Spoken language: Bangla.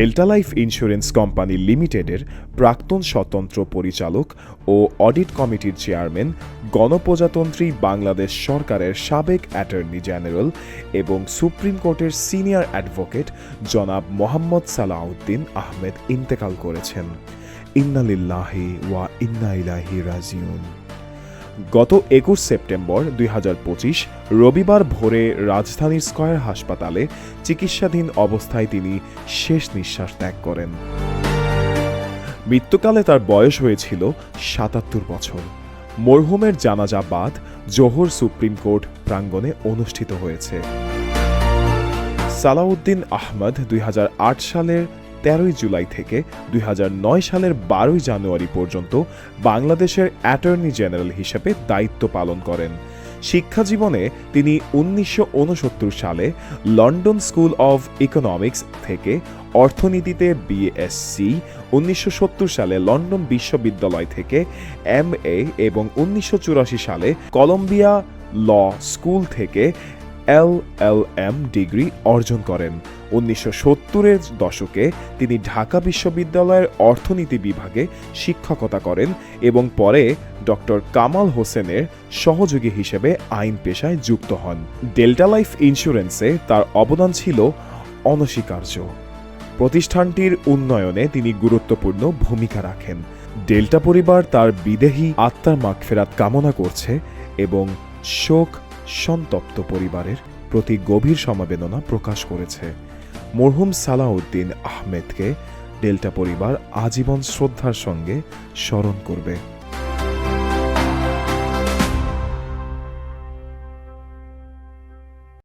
ডেল্টা লাইফ ইন্স্যুরেন্স কোম্পানি লিমিটেডের প্রাক্তন স্বতন্ত্র পরিচালক ও অডিট কমিটির চেয়ারম্যান, গণপ্রজাতন্ত্রী বাংলাদেশ সরকারের সাবেক অ্যাটর্নি জেনারেল এবং সুপ্রিম কোর্টের সিনিয়র অ্যাডভোকেট জনাব মোহাম্মদ সালাউদ্দিন আহমেদ ইন্তেকাল করেছেন। ইন্নালিল্লাহি ওয়া ইন্না ইলাহি রাজিউন। গত একুশ সেপ্টেম্বর দুই হাজার পঁচিশ রবিবার ভোরে রাজধানীর স্কয়ার হাসপাতালে চিকিৎসাধীন অবস্থায় তিনি শেষ নিঃশ্বাস ত্যাগ করেন। মৃত্যুকালে তার বয়স হয়েছিল সাতাত্তর বছর। মরহুমের জানাজা বাদ জোহর সুপ্রিম কোর্ট প্রাঙ্গণে অনুষ্ঠিত হয়েছে। সালাউদ্দিন আহমদ দুই সালের তেরোই জুলাই থেকে দুই সালের বারোই জানুয়ারি পর্যন্ত বাংলাদেশের অ্যাটর্নি জেনারেল হিসেবে দায়িত্ব পালন করেন। শিক্ষা জীবনে তিনি উনিশশো উনসত্তর সালে লন্ডন স্কুল অব ইকোনমিক্স থেকে অর্থনীতিতে বিএসসি উনিশশো সত্তর সালে লন্ডন বিশ্ববিদ্যালয় থেকে এমএ এবং উনিশশো চুরাশি সালে কলম্বিয়া ল স্কুল থেকে এল এল এম ডিগ্রি অর্জন করেন। উনিশশো সত্তরের দশকে তিনি ঢাকা বিশ্ববিদ্যালয়ের অর্থনীতি বিভাগে শিক্ষকতা করেন এবং পরে ডক্টর কামাল হোসেনের সহযোগী হিসেবে আইন পেশায় যুক্ত হন। ডেল্টা লাইফ ইন্স্যুরেন্সে তার অবদান ছিল অনস্বীকার্য। প্রতিষ্ঠানটির উন্নয়নে তিনি গুরুত্বপূর্ণ ভূমিকা রাখেন। ডেল্টা পরিবার তার বিদেহী আত্মার মাগফেরাত কামনা করছে এবং শোক সন্তপ্ত পরিবারের প্রতি গভীর সমবেদনা প্রকাশ করেছে। মরহুম সালাউদ্দিন আহমেদকে ডেল্টা পরিবার আজীবন শ্রদ্ধার সঙ্গে স্মরণ করবে।